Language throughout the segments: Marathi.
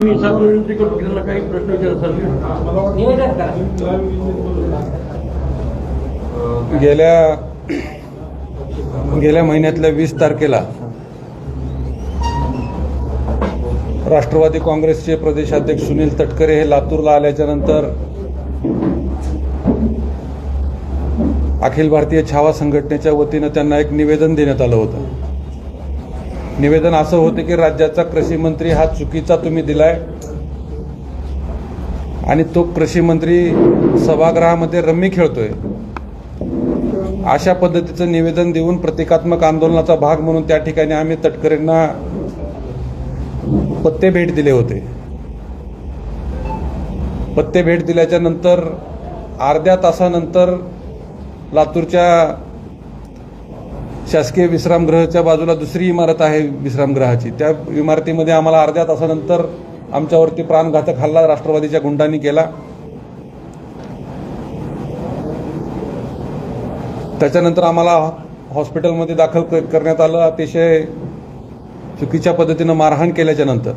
मी सार्वजनिक त्यांना काही प्रश्न विचारतात गेल्या गेल्या महिन्यातल्या वीस तारखेला राष्ट्रवादी काँग्रेसचे प्रदेशाध्यक्ष सुनील तटकरे हे लातूरला आल्याच्यानंतर अखिल भारतीय छावा संघटनेच्या वतीनं त्यांना एक निवेदन देण्यात आलं होतं. निवेदन असं होतं की राज्याचा कृषी मंत्री हा चुकीचा तुम्ही दिलाय. आणि तो कृषी मंत्री सभागृहामध्ये रम्मी खेळतोय. अशा पद्धतीचं निवेदन देऊन प्रतिकात्मक आंदोलनाचा भाग म्हणून त्या ठिकाणी आम्ही तटकरेंना पत्ते भेट दिले होते. पत्ते भेट दिल्याच्या नंतर अर्ध्या तासानंतर लातूरच्या शासकीय विश्रामगृहाच्या बाजूला दुसरी इमारत आहे विश्रामगृहाची. त्या इमारतीमध्ये आम्हाला अर्ध्या तासानंतर आमच्यावरती प्राणघातक हल्ला राष्ट्रवादीच्या गुंडांनी केला. त्याच्यानंतर आम्हाला हॉस्पिटलमध्ये दाखल करण्यात आलं. अतिशय चुकीच्या पद्धतीनं मारहाण केल्याच्यानंतर.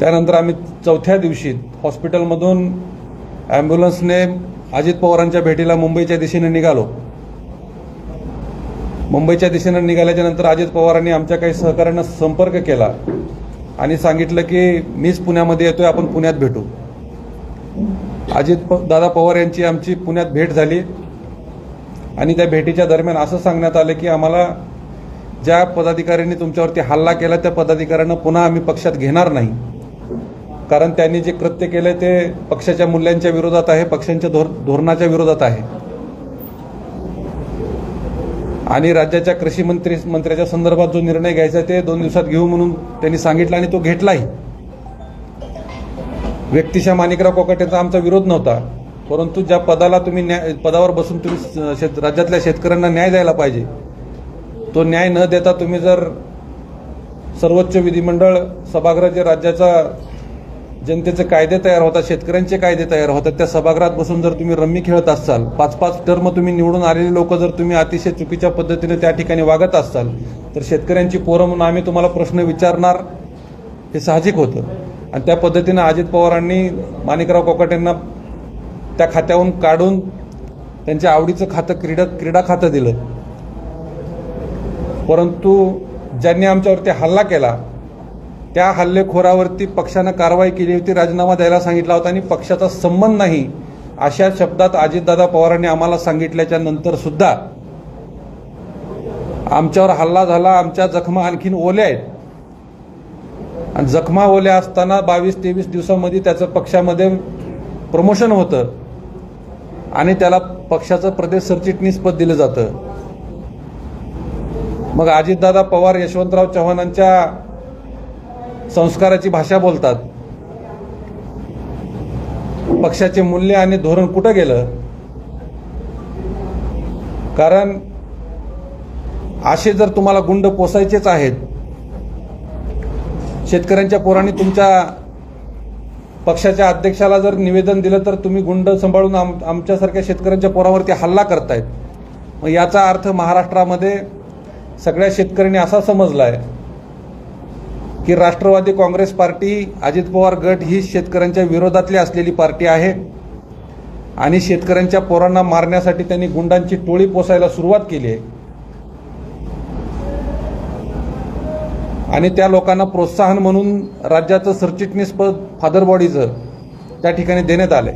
त्यानंतर आम्ही चौथ्या दिवशी हॉस्पिटलमधून ॲम्ब्युलन्सने अजित पवारांच्या भेटीला मुंबईच्या दिशेने निघालो. मुंबईच्या दिशेनं निघाल्याच्या नंतर अजित पवारांनी आमच्या काही सहकाऱ्यांना संपर्क केला आणि सांगितलं की मीच पुण्यामध्ये येतोय आपण पुण्यात भेटू. अजित प दादा पवार यांची आमची पुण्यात भेट झाली आणि त्या भेटीच्या दरम्यान असं सांगण्यात आलं की आम्हाला ज्या पदाधिकाऱ्यांनी तुमच्यावरती हल्ला केला त्या पदाधिकाऱ्यांना पुन्हा आम्ही पक्षात घेणार नाही. कारण त्यांनी जे कृत्य केलं ते पक्षाच्या मूल्यांच्या विरोधात आहे पक्षांच्या धोर धोरणाच्या विरोधात आहे. आणि राज्याच्या कृषी मंत्री मंत्र्याच्या संदर्भात जो निर्णय घ्यायचा ते दोन दिवसात घेऊ म्हणून त्यांनी सांगितलं आणि तो घेतलाही. व्यक्तिशा माणिकराव कोकाटेचा आमचा विरोध नव्हता. परंतु ज्या पदाला तुम्ही न्याय पदावर बसून तुम्ही शेत राज्यातल्या शेतकऱ्यांना न्याय द्यायला पाहिजे तो न्याय न देता तुम्ही जर सर्वोच्च विधिमंडळ सभागृह जे राज्याचा जनतेचे कायदे तयार होतात शेतकऱ्यांचे कायदे तयार होतात. त्या सभागृहात बसून जर तुम्ही रम्मी खेळत असाल पाच पाच टर्म तुम्ही निवडून आलेले लोक जर तुम्ही अतिशय चुकीच्या पद्धतीने त्या ठिकाणी वागत असाल तर शेतकऱ्यांची पोरं म्हणून आम्ही तुम्हाला प्रश्न विचारणार हे साहजिक होतं. आणि त्या पद्धतीनं अजित पवारांनी माणिकराव कोकाटेंना त्या खात्याहून काढून त्यांच्या आवडीचं खातं क्रीडा क्रीडा खातं दिलं. परंतु ज्यांनी आमच्यावरती हल्ला केला त्या हल्लेखोरावरती पक्षानं कारवाई केली होती राजीनामा द्यायला सांगितला होता आणि पक्षाचा संबंध नाही अशा शब्दात अजितदादा पवारांनी आम्हाला सांगितल्याच्या नंतर सुद्धा आमच्यावर हल्ला झाला आमच्या जखमा आणखीन ओल्या आहेत. आणि जखमा ओल्या असताना बावीस तेवीस दिवसामध्ये त्याचं पक्षामध्ये प्रमोशन होतं आणि त्याला पक्षाचं प्रदेश सरचिटणीस पद दिलं जातं. मग अजितदादा पवार यशवंतराव चव्हाणांच्या संस्काराची भाषा बोलतात. पक्षाचे मूल्य आणि धोरण कुठं गेलं? कारण असे जर तुम्हाला गुंड पोसायचेच आहेत शेतकऱ्यांच्या पोरांनी तुमच्या पक्षाच्या अध्यक्षाला जर निवेदन दिलं तर तुम्ही गुंड सांभाळून आम आमच्यासारख्या शेतकऱ्यांच्या पोरावरती हल्ला करतायत. मग याचा अर्थ महाराष्ट्रामध्ये सगळ्या शेतकऱ्यांनी असा समजला आहे की राष्ट्रवादी काँग्रेस पार्टी अजित पवार गट ही शेतकऱ्यांच्या विरोधातली असलेली पार्टी आहे. आणि शेतकऱ्यांच्या पोरांना मारण्यासाठी त्यांनी गुंडांची टोळी पोसायला सुरुवात केली आहे. आणि त्या लोकांना प्रोत्साहन म्हणून राज्याचं सरचिटणीसपद फादर बॉडीचं त्या ठिकाणी देण्यात आलं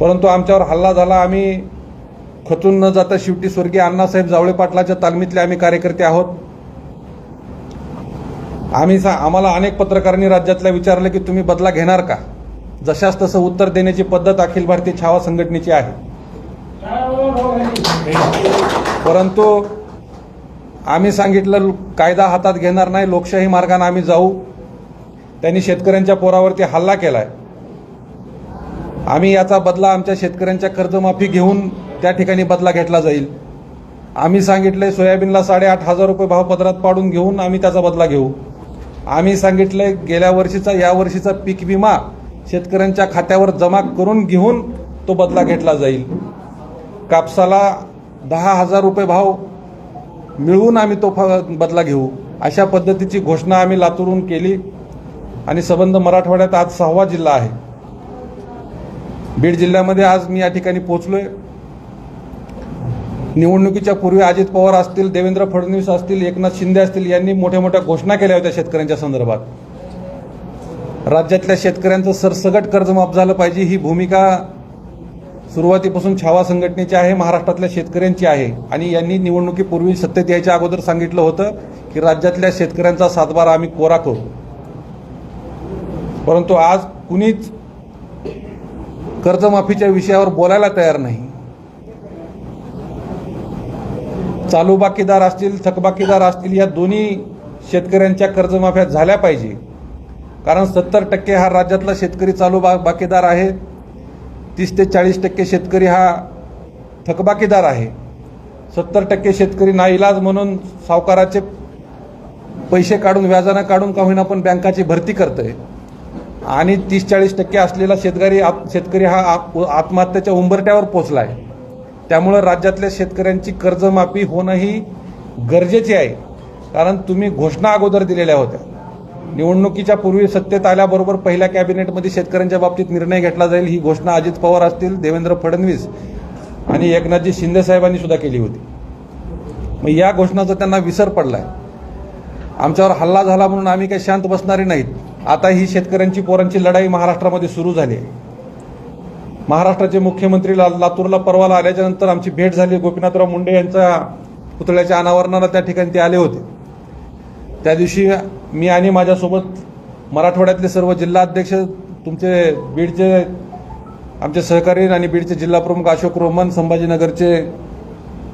परंतु आमच्यावर हल्ला झाला. आम्ही खचून न जाता शेवटी स्वर्गीय अण्णासाहेब जावळे पाटलाच्या तालमीतले आम्ही कार्यकर्ते आहोत. आम्ही सा आम्हाला अनेक पत्रकारांनी राज्यातल्या विचारलं की तुम्ही बदला घेणार का? जशास तसं उत्तर देण्याची पद्धत अखिल भारतीय छावा संघटनेची आहे. परंतु आम्ही सांगितलं कायदा हातात घेणार नाही लोकशाही मार्गाने आम्ही जाऊ. त्यांनी शेतकऱ्यांच्या पोरावरती हल्ला केलाय. आम्ही याचा बदला आमच्या शेतकऱ्यांच्या कर्जमाफी घेऊन त्या ठिकाणी बदला घेतला जाईल. आम्ही सांगितलंय सोयाबीनला साडेआठ हजार रुपये भाव पदरात पाडून घेऊन आम्ही त्याचा बदला घेऊ. आम्ही सांगितलंय गेल्या वर्षीचा या वर्षीचा पीक विमा शेतकऱ्यांच्या खात्यावर जमा करून घेऊन तो बदला घेतला जाईल. कापसाला दहा हजार रुपये भाव मिळवून आम्ही तो फ- बदला घेऊ. अशा पद्धतीची घोषणा आम्ही लातूरून केली आणि संबंध मराठवाड्यात आज सहावा जिल्हा आहे. बीड जिल्ह्यामध्ये आज मी या ठिकाणी पोहोचलोय. निवडणुकीच्या पूर्वी अजित पवार असतील देवेंद्र फडणवीस असतील एकनाथ शिंदे असतील यांनी मोठ्या मोठ्या घोषणा केल्या होत्या शेतकऱ्यांच्या संदर्भात. राज्यातल्या शेतकऱ्यांचं सरसगट कर्जमाफ झालं पाहिजे ही भूमिका सुरुवातीपासून छावा संघटनेची आहे महाराष्ट्रातल्या शेतकऱ्यांची आहे. आणि यांनी निवडणुकीपूर्वी सत्तेत यायच्या अगोदर सांगितलं होतं की राज्यातल्या शेतकऱ्यांचा सातबारा आम्ही कोरा करू. परंतु आज कुणीच कर्जमाफीच्या विषयावर बोलायला तयार नाही. चालू बाकीदार असतील थकबाकीदार असतील या दोन्ही शेतकऱ्यांच्या कर्जमाफ्या झाल्या पाहिजे. कारण सत्तर टक्के हा राज्यातला शेतकरी चालू बा बाकीदार आहे. तीस ते चाळीस टक्के शेतकरी हा थकबाकीदार आहे. सत्तर टक्के शेतकरी नाईलाज म्हणून सावकाराचे पैसे काढून व्याजानं काढून का होईना पण बँकाची भरती करतंय. आणि तीस चाळीस टक्के असलेला शेतकरी शेतकरी हा आत्महत्याच्या उंबरट्यावर पोचलाय. त्यामुळं राज्यातल्या शेतकऱ्यांची कर्जमाफी होणं ही गरजेची आहे. कारण तुम्ही घोषणा अगोदर दिलेल्या होत्या. निवडणुकीच्या पूर्वी सत्तेत आल्याबरोबर पहिल्या कॅबिनेटमध्ये शेतकऱ्यांच्या बाबतीत निर्णय घेतला जाईल ही घोषणा अजित पवार असतील देवेंद्र फडणवीस आणि एकनाथजी शिंदे साहेबांनी सुद्धा केली होती. मग या घोषणाचा त्यांना विसर पडला आहे आमच्यावर हल्ला झाला म्हणून आम्ही काही शांत बसणारे नाहीत. आता ही शेतकऱ्यांची पोरांची लढाई महाराष्ट्रामध्ये सुरू झाली आहे. महाराष्ट्राचे मुख्यमंत्री ला लातूरला परवाला आल्याच्यानंतर आमची भेट झाली. गोपीनाथराव मुंडे यांच्या पुतळ्याच्या अनावरणाला त्या ठिकाणी ते आले होते. त्या दिवशी मी आणि माझ्यासोबत मराठवाड्यातले सर्व जिल्हाध्यक्ष तुमचे बीडचे आमचे सहकारी आणि बीडचे जिल्हा प्रमुख अशोक रोमन संभाजीनगरचे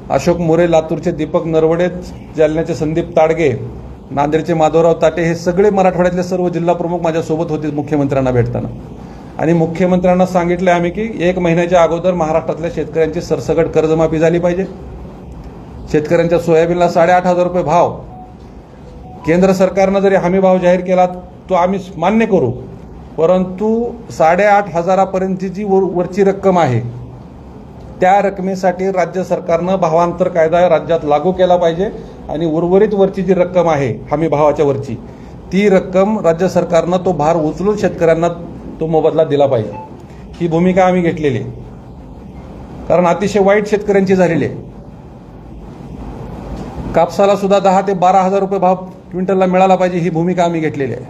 अशोक मोरे लातूरचे दीपक नरवडे जालन्याचे संदीप ताडगे नांदेडचे माधवराव ताटे हे सगळे मराठवाड्यातले सर्व जिल्हा प्रमुख माझ्यासोबत होते मुख्यमंत्र्यांना भेटताना. आणि मुख्यमंत्र्यांना सांगितलं आम्ही की एक महिन्याच्या अगोदर महाराष्ट्रातल्या शेतकऱ्यांची सरसगट कर्जमाफी झाली पाहिजे. शेतकऱ्यांच्या सोयाबीनला साडेआठ हजार रुपये भाव. केंद्र सरकारनं जरी हमी भाव जाहीर केला तो आम्ही मान्य करू. परंतु साडेआठ हजारापर्यंतची जी वर- वरची रक्कम आहे. त्या रकमेसाठी राज्य सरकारनं भावांतर कायदा राज्यात लागू केला पाहिजे आणि उर्वरित वरची जी रक्कम आहे हमी भावाच्या वरची ती रक्कम राज्य सरकारनं तो भार उचलून शेतकऱ्यांना तो मोबदला दिला पाहिजे. ही भूमिका आम्ही घेतलेली आहे. कारण अतिशय वाईट शेतकऱ्यांची झालेली आहे. कापसाला सुद्धा दहा ते बारा हजार रुपये भाव क्विंटलला मिळाला पाहिजे ही भूमिका आम्ही घेतलेली आहे.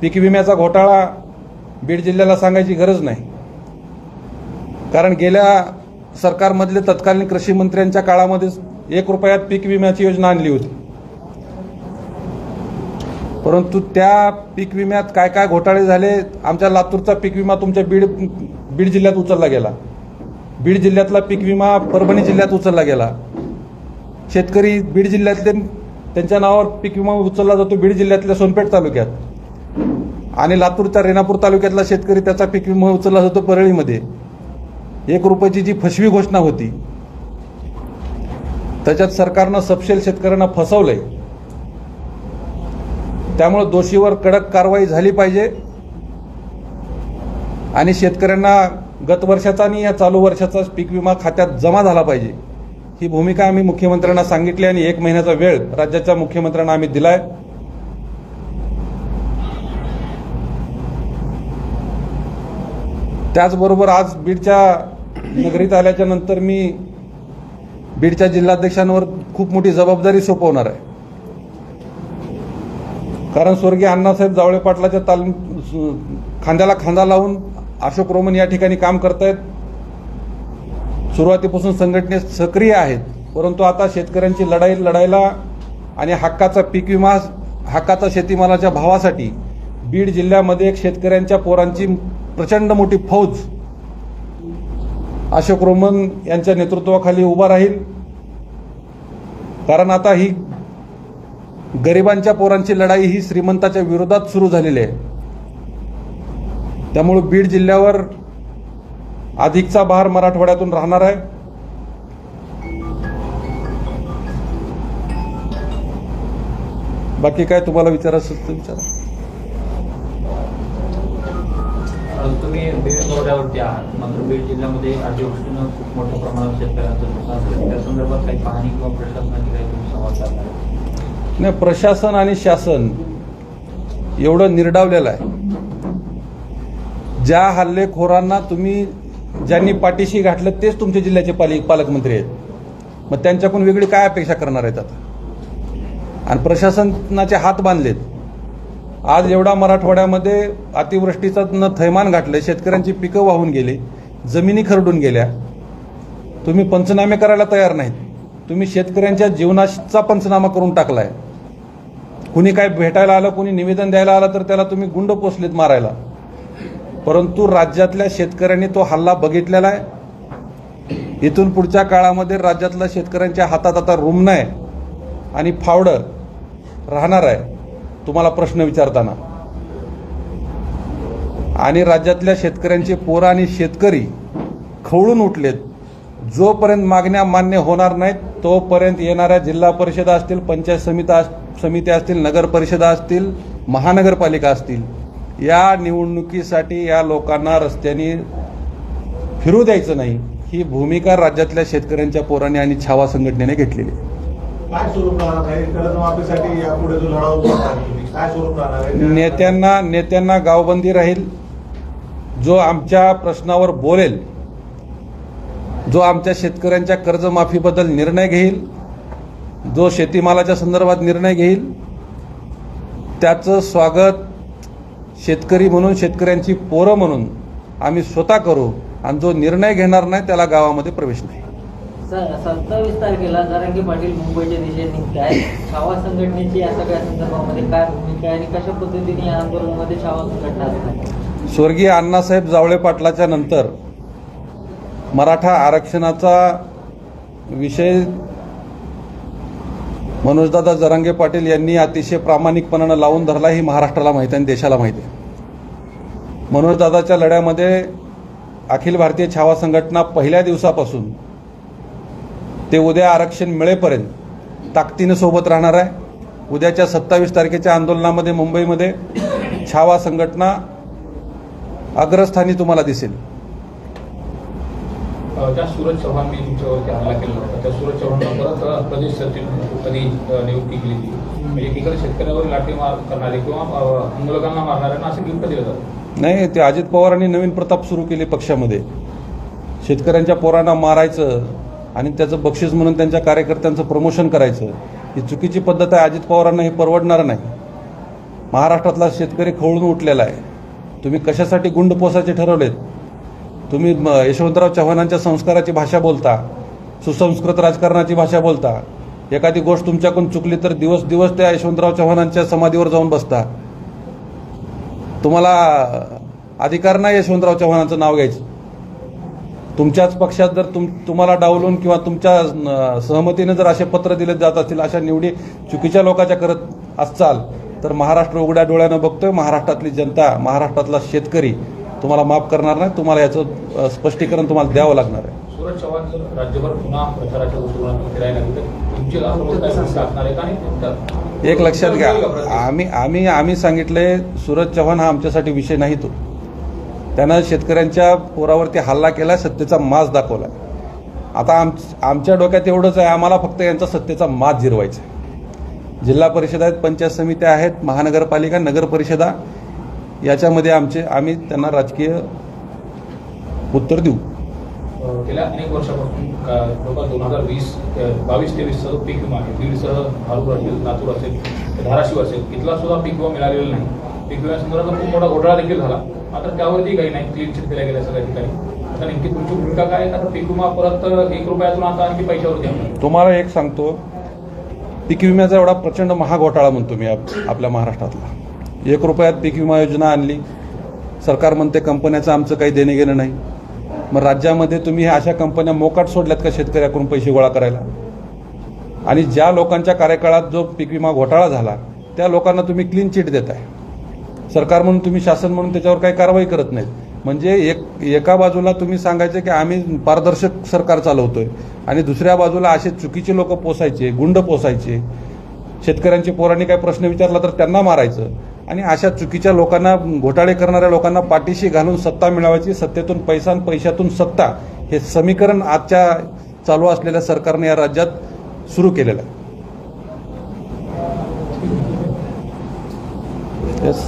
पीक विम्याचा घोटाळा बीड जिल्ह्याला सांगायची गरज नाही. कारण गेल्या सरकारमधले तत्कालीन कृषी मंत्र्यांच्या काळामध्ये एक रुपयात पीक विम्याची योजना आणली होती. परंतु त्या पीक विम्यात काय काय घोटाळे झाले आमच्या लातूरचा पीक विमा तुमच्या बीड बीड जिल्ह्यात उचलला गेला. बीड जिल्ह्यातला पीक विमा परभणी जिल्ह्यात उचलला गेला. शेतकरी बीड जिल्ह्यातले त्यांच्या नावावर पीक विमा उचलला जातो बीड जिल्ह्यातल्या सोनपेठ तालुक्यात. आणि लातूरच्या रेणापूर तालुक्यातला शेतकरी त्याचा पीक विमा उचलला जातो परळीमध्ये. एक रुपयाची जी फसवी घोषणा होती त्याच्यात सरकारनं सपशेल शेतकऱ्यांना फसवलंय. त्यामुळे दोषीवर कडक कारवाई झाली पाहिजे. आणि शेतकऱ्यांना गत वर्षाचा आणि या चालू वर्षाचा पीक विमा खात्यात जमा झाला पाहिजे. ही भूमिका आम्ही मुख्यमंत्र्यांना सांगितली आणि एक महिन्याचा वेळ राज्याच्या मुख्यमंत्र्यांना आम्ही दिलाय. त्याचबरोबर आज बीडच्या नगरीत आल्याच्यानंतर मी बीडच्या जिल्हाध्यक्षांवर खूप मोठी जबाबदारी सोपवणार आहे. कारण स्वर्गीय अण्णासाहेब जावळे पाटलाच्या ताल खांद्याला खांदा लावून अशोक रोमन या ठिकाणी काम करतायत. सुरुवातीपासून संघटनेत सक्रिय आहेत. परंतु आता शेतकऱ्यांची लढाई लढायला आणि हक्काचा पीक विमा हक्काचा शेतीमालाच्या भावासाठी बीड जिल्ह्यामध्ये एक शेतकऱ्यांच्या पोरांची प्रचंड मोठी फौज अशोक रोमन यांच्या नेतृत्वाखाली उभा राहील. कारण आता ही गरिबांच्या पोरांची लढाई ही श्रीमंताच्या विरोधात सुरू झालेली आहे. त्यामुळे बीड जिल्ह्यावर अधिकचा भार मराठवाड्यातून राहणार आहे. बाकी काय तुम्हाला विचारायचं असतं विचारा. तुम्ही बीड दौऱ्यावरती आहात. मात्र बीड जिल्ह्यामध्ये अतिवृष्टीनं खूप मोठ्या प्रमाणात शेतकऱ्यांचं नुकसान झालं. त्या संदर्भात काही पाहणी किंवा प्रशासनाची काही तुम्ही संवाद साधणार नाही प्रशासन आणि शासन एवढं निर्डावलेलं आहे. ज्या हल्लेखोरांना तुम्ही ज्यांनी पाठीशी घातलं तेच तुमच्या जिल्ह्याचे पालिक पालकमंत्री आहेत. मग त्यांच्याकडून वेगळी काय अपेक्षा करणार आहेत आता? आणि प्रशासनाचे हात बांधलेत. आज एवढा मराठवाड्यामध्ये अतिवृष्टीचं न थैमान घातलं शेतकऱ्यांची पिकं वाहून गेली जमिनी खरडून गेल्या. तुम्ही पंचनामे करायला तयार नाहीत. तुम्ही शेतकऱ्यांच्या जीवनाचा पंचनामा करून टाकलाय. कुणी काय भेटायला आलं कुणी निवेदन द्यायला आलं तर त्याला तुम्ही गुंड पोचलेत मारायला. परंतु राज्यातल्या शेतकऱ्यांनी तो हल्ला बघितलेला आहे. इथून पुढच्या काळामध्ये राज्यातल्या शेतकऱ्यांच्या हातात आता रुमणं आहे आणि फावडं राहणार आहे. तुम्हाला प्रश्न विचारताना. आणि राज्यातल्या शेतकऱ्यांचे पोरं आणि शेतकरी खवळून उठलेत. जोपर्यंत मागण्या मान्य होणार नाहीत तोपर्यंत येणाऱ्या जिल्हा परिषदा असतील पंचायत समिता समित्या असतील नगर परिषदा असतील महानगरपालिका असतील या निवडणुकीसाठी या लोकांना रस्त्याने फिरू द्यायचं नाही. ही भूमिका राज्यातल्या शेतकऱ्यांच्या पोरांनी आणि छावा संघटनेने घेतलेली आहे? नेत्यांना नेत्यांना गावबंदी राहील. जो आमच्या प्रश्नावर बोलेल जो आमच्या शेतकऱ्यांच्या कर्जमाफीबद्दल निर्णय घेईल जो शेतीमालाच्या संदर्भात निर्णय घेईल त्याचं स्वागत शेतकरी म्हणून शेतकऱ्यांची पोरं म्हणून आम्ही स्वतः करू आणि जो निर्णय घेणार नाही त्याला गावामध्ये प्रवेश नाही. सत्तावीस तारखेला जरांगी पाटील मुंबईच्या दिशेने छावा संघटनेची या सगळ्या संदर्भामध्ये काय भूमिका आहे आणि कशा पद्धतीने या आंदोलनामध्ये छावा संघटना स्वर्गीय अण्णासाहेब जावळे पाटलाच्या नंतर मराठा आरक्षणाचा विषय मनोजदादा जरांगे पाटील यांनी अतिशय प्रामाणिकपणानं लावून धरला ही महाराष्ट्राला माहिती आहे आणि देशाला माहिती आहे. मनोजदादाच्या लढ्यामध्ये अखिल भारतीय छावा संघटना पहिल्या दिवसापासून ते उद्या आरक्षण मिळेपर्यंत ताकदीनं सोबत राहणार आहे. उद्याच्या सत्तावीस तारखेच्या आंदोलनामध्ये मुंबईमध्ये छावा संघटना अग्रस्थानी तुम्हाला दिसेल. ज्या सूरज चव्हाणने तुमच्यावरती हल्ला केला होता. त्या सूरज चव्हाणला परत प्रदेश सचिवपदी नियुक्ती केली होती. म्हणजे एकीकडे शेतकऱ्यावर लाठीमार करणारे किंवा आंदोलकांना मारणाऱ्यांना असं गिफ्ट दिलं जातं. नाही ते अजित पवारांनी नवीन प्रताप सुरू केले पक्षामध्ये. शेतकऱ्यांच्या पोरांना मारायचं आणि त्याचं बक्षीस म्हणून त्यांच्या कार्यकर्त्यांचं प्रमोशन करायचं ही चुकीची पद्धत आहे. अजित पवारांना हे परवडणार नाही. महाराष्ट्रातला शेतकरी खवळून उठलेला आहे. तुम्ही कशासाठी गुंड पोसायचे ठरवलेत? तुम्ही म, यशवंतराव चव्हाणांच्या संस्काराची भाषा बोलता सुसंस्कृत राजकारणाची भाषा बोलता एखादी गोष्ट तुमच्याकडून चुकली तर दिवस दिवस त्या यशवंतराव चव्हाणांच्या समाधीवर जाऊन बसता. तुम्हाला अधिकार नाही यशवंतराव चव्हाणांचं नाव घ्यायचं. तुमच्याच पक्षात जर तुम तुम्हाला डावलून किंवा तुमच्या सहमतीने जर असे पत्र दिले जात असतील अशा निवडी चुकीच्या लोकांच्या करत असाल तर महाराष्ट्र उघड्या डोळ्यानं बघतोय महाराष्ट्रातली जनता महाराष्ट्रातला शेतकरी तुम्हाला माफ करणार नाही तुम्हाला याचं स्पष्टीकरण तुम्हाला द्यावं लागणार आहे. सूरज चव्हाण जर राज्यभर पुन्हा प्रचाराच्या दृष्टिकोनातून फिरायला लागले तर तुमची लाभप्रद काय भूमिका असणार आहे का आणि त्यात- एक लक्षात घ्या? आम्ही आम्ही आम्ही सांगितले सूरज चव्हाण हा आमच्यासाठी विषय नाही तो. त्यानं शेतकऱ्यांच्या पोरावरती हल्ला केला सत्तेचा माज दाखवला. आता आम आमच्या डोक्यात एवढंच आहे आम्हाला फक्त यांचा सत्तेचा माज जिरवायचा आहे. जिल्हा परिषद आहेत पंचायत समित्या आहेत महानगरपालिका नगर परिषदा याच्यामध्ये आमचे आम्ही त्यांना राजकीय उत्तर देऊ. गेल्या अनेक वर्षापासून लोक दोन हजार वीस बावीस तेवीससह पीक विमा आहे. बीडसह भारूर असेल लातूर असेल धाराशिव असेल इथला सुद्धा पीक विमा मिळालेला नाही. पीक विम्यासंदर्भात खूप मोठा घोटाळा देखील झाला. मात्र त्यावरती काही नाही क्लीन चिट केल्या गेल्या सगळ्या ठिकाणी. आता नेमकी तुमची भूमिका काय? आता पीक विमा परत एक रुपयातून आता आणखी पैशावरती. तुम्हाला एक सांगतो पीक विम्याचा एवढा प्रचंड महाघोटाळा म्हणतो मी आप- आपल्या महाराष्ट्रातला. एक रुपयात पीक विमा योजना आणली. सरकार म्हणते कंपन्याचं आमचं काही देणे घेणं नाही. मग राज्यामध्ये तुम्ही ह्या अशा कंपन्या मोकाट सोडल्यात का शेतकऱ्याकडून पैसे गोळा करायला? आणि ज्या लोकांच्या कार्यकाळात जो पीक विमा घोटाळा झाला त्या लोकांना तुम्ही क्लीन चिट देताय. सरकार म्हणून तुम्ही शासन म्हणून त्याच्यावर काही कारवाई करत नाहीत. म्हणजे एक एका बाजूला तुम्ही सांगायचे की आम्ही पारदर्शक सरकार चालवतोय आणि दुसऱ्या बाजूला असे चुकीचे लोक पोसायचे गुंड पोसायचे. शेतकऱ्यांचे पोरांनी काही प्रश्न विचारला तर त्यांना मारायचं. आणि अशा चुकीच्या लोकांना घोटाळे करणाऱ्या लोकांना पाठीशी घालून सत्ता मिळवायची सत्तेतून पैसा पैशातून सत्ता हे समीकरण आजच्या चालू असलेल्या सरकारने या राज्यात सुरू केलेलं आहे Yes.